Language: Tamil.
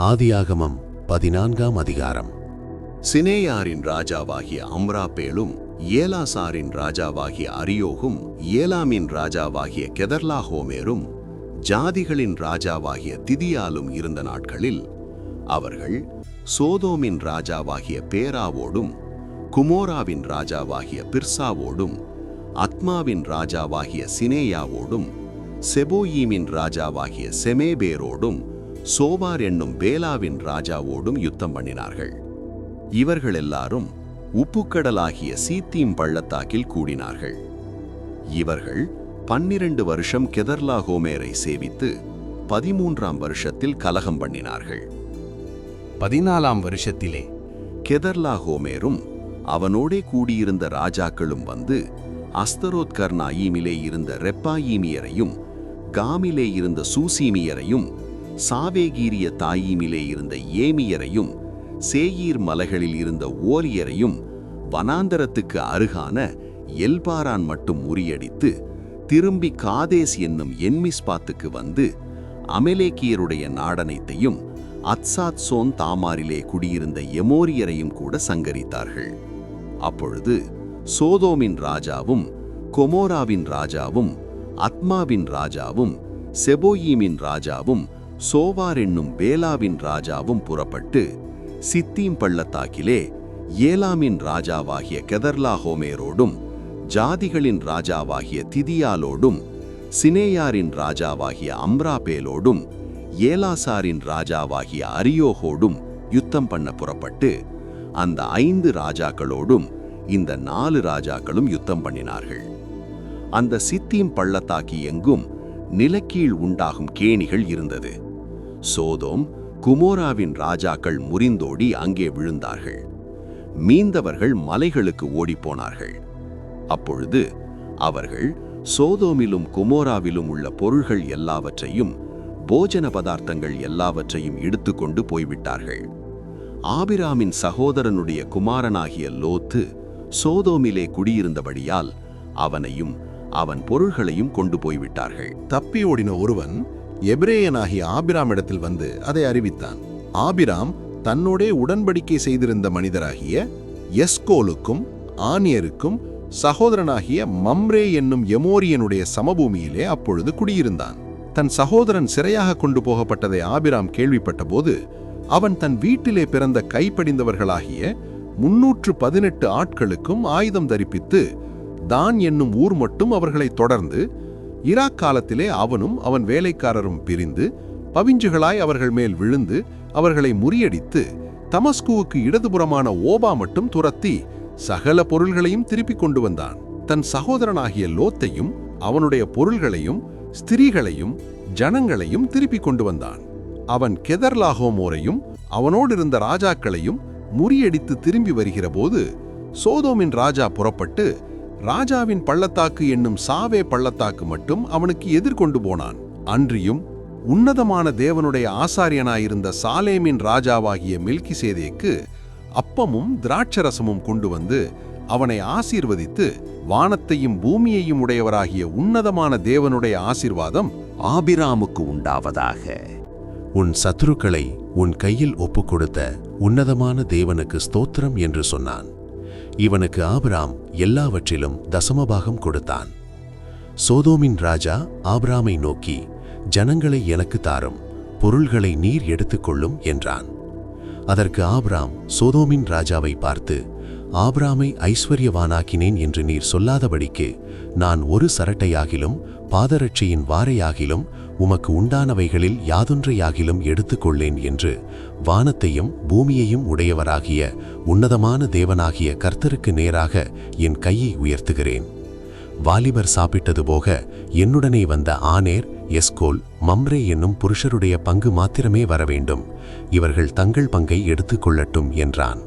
ஆதியாகமம் பதினான்காம் அதிகாரம். சினேயாரின் ராஜாவாகிய அம்ராபேலும் ஏலாசாரின் ராஜாவாகிய அரியோகும் ஏலாமின் ராஜாவாகிய கெதர்லாஹோமேரும் ஜாதிகளின் ராஜாவாகிய திதியாலும் இருந்த நாட்களில் அவர்கள் சோதோமின் ராஜாவாகிய பேராவோடும் குமோராவின் ராஜாவாகிய பிர்சாவோடும் அத்மாவின் ராஜாவாகிய சினேயாவோடும் செபோயீமின் ராஜாவாகிய செமேபேரோடும் சோபார் என்னும் பேலாவின் ராஜாவோடும் யுத்தம் பண்ணினார்கள். இவர்கள் எல்லாரும் உப்புக்கடலாகிய சீத்தீம் பள்ளத்தாக்கில் கூடினார்கள். இவர்கள் பன்னிரண்டு வருஷம் கெதர்லா ஹோமேரை சேவித்து பதிமூன்றாம் வருஷத்தில் கலகம் பண்ணினார்கள். பதினாலாம் வருஷத்திலே கெதர்லா ஹோமேரும் அவனோடே கூடியிருந்த ராஜாக்களும் வந்து அஸ்தரோத் கர்னாயீமிலே இருந்த ரெப்பாயீமியரையும் காமிலே இருந்த சூசீமியரையும் சாவேகீரிய தாயீமிலே இருந்த ஏமியரையும் சேயீர் மலைகளில் இருந்த ஓரியரையும் வனாந்தரத்துக்கு அருகான எல்பாரான் மட்டும் முறியடித்து திரும்பி காதேஸ் என்னும் என்மிஸ்பாத்துக்கு வந்து அமெலேக்கியருடைய நாடனைத்தையும் அத்சாத் சோன் தாமாரிலே குடியிருந்த எமோரியரையும் கூட சங்கரித்தார்கள். அப்பொழுது சோதோமின் ராஜாவும் கொமோராவின் ராஜாவும் அத்மாவின் ராஜாவும் செபோயீமின் ராஜாவும் சோவார் என்னும் பேலாவின் ராஜாவும் புறப்பட்டு சித்தீம் பள்ளத்தாக்கிலே ஏலாமின் ராஜாவாகிய கெதர்லா ஹோமேரோடும் ஜாதிகளின் ராஜாவாகிய திதியாலோடும் சினேயாரின் ராஜாவாகிய அம்ராபேலோடும் ஏலாசாரின் ராஜாவாகிய அரியோகோடும் யுத்தம் பண்ண புறப்பட்டு அந்த ஐந்து ராஜாக்களோடும் இந்த நாலு ராஜாக்களும் யுத்தம் பண்ணினார்கள். அந்த சித்தீம் பள்ளத்தாக்கி எங்கும் நிலக்கீழ் உண்டாகும் கேணிகள் இருந்தது. சோதோம் குமோராவின் ராஜாக்கள் முறிந்தோடி அங்கே விழுந்தார்கள். மீந்தவர்கள் மலைகளுக்கு ஓடிப்போனார்கள். அப்பொழுது அவர்கள் சோதோமிலும் குமோராவிலும் உள்ள பொருள்கள் எல்லாவற்றையும் போஜன பதார்த்தங்கள் எல்லாவற்றையும் எடுத்துக்கொண்டு போய்விட்டார்கள். ஆபிராமின் சகோதரனுடைய குமாரனாகிய லோத்து சோதோமிலே குடியிருந்தபடியால் அவனையும் அவன் பொருள்களையும் கொண்டு போய்விட்டார்கள். தப்பி ஓடின ஒருவன் எபிரேயனாகிய ஆபிராமிடத்தில் வந்து அதை அறிவித்தான். ஆபிராம் தன்னோடே உடன்படிக்கை செய்திருந்த மனிதராகிய எஸ்கோலுக்கும் ஆனியருக்கும் சகோதரனாகிய மம்ரே என்னும் எமோரியனுடைய சமபூமியிலே அப்பொழுது குடியிருந்தான். தன் சகோதரன் சிறையாக கொண்டு போகப்பட்டதை ஆபிராம் கேள்விப்பட்டபோது அவன் தன் வீட்டிலே பிறந்த கைப்படிந்தவர்களாகிய முன்னூற்று பதினெட்டு ஆட்களுக்கும் ஆயுதம் தரிப்பித்து தான் என்னும் ஊர் மட்டும் அவர்களை தொடர்ந்து ஈராக் காலத்திலே அவனும் அவன் வேலைக்காரரும் பிரிந்து பவிஞ்சுகளாய் அவர்கள் மேல் விழுந்து அவர்களை முறியடித்து தமஸ்குவுக்கு இடதுபுறமான ஓபா மட்டும் துரத்தி சகல பொருள்களையும் திருப்பிக் கொண்டு வந்தான். தன் சகோதரனாகிய லோத்தையும் அவனுடைய பொருள்களையும் ஸ்திரீகளையும் ஜனங்களையும் திருப்பிக் கொண்டு வந்தான். அவன் கெதர்லாகோமோரையும் அவனோடு இருந்த ராஜாக்களையும் முறியடித்து திரும்பி வருகிறபோது சோதோமின் ராஜா புறப்பட்டு ராஜாவின் பள்ளத்தாக்கு என்னும் சாவே பள்ளத்தாக்கு மட்டும் அவனுக்கு எதிர்கொண்டு போனான். அன்றியும் உன்னதமான தேவனுடைய ஆசாரியனாயிருந்த சாலேமின் ராஜாவாகிய மில்கிசேதேக்கு அப்பமும் திராட்சரசமும் கொண்டு வந்து அவனை ஆசீர்வதித்து வானத்தையும் பூமியையும் உடையவராகிய உன்னதமான தேவனுடைய ஆசீர்வாதம் ஆபிராமுக்கு உண்டாவதாக. உன் சத்துருக்களை உன் கையில் ஒப்புக்கொடுத்த உன்னதமான தேவனுக்கு ஸ்தோத்திரம் என்று சொன்னான். இவனுக்கு ஆபிராம் எல்லாவற்றிலும் தசமபாகம் கொடுத்தான். சோதோமின் ராஜா ஆபிராமை நோக்கி ஜனங்களை எனக்கு தாரும் பொருள்களை நீர் எடுத்துக்கொள்ளும் என்றான். அதற்கு ஆபிராம் சோதோமின் ராஜாவை பார்த்து ஆபிராமை ஐஸ்வர்யவானாக்கினேன் என்று நீர் சொல்லாதபடிக்கு நான் ஒரு சரட்டையாகிலும் பாதரட்சியின் வாரையாகிலும் உமக்கு உண்டானவைகளில் யாதொன்றையாகிலும் எடுத்துக்கொள்ளேன் என்று வானத்தையும் பூமியையும் உடையவராகிய உன்னதமான தேவனாகிய கர்த்தருக்கு நேராக என் கையை உயர்த்துகிறேன். வாலிபர் சாப்பிட்டது போக என்னுடனே வந்த ஆனேர் எஸ்கோல் மம்ரே என்னும் புருஷருடைய பங்கு மாத்திரமே வரவேண்டும். இவர்கள் தங்கள் பங்கை எடுத்துக்கொள்ளட்டும் என்றான்.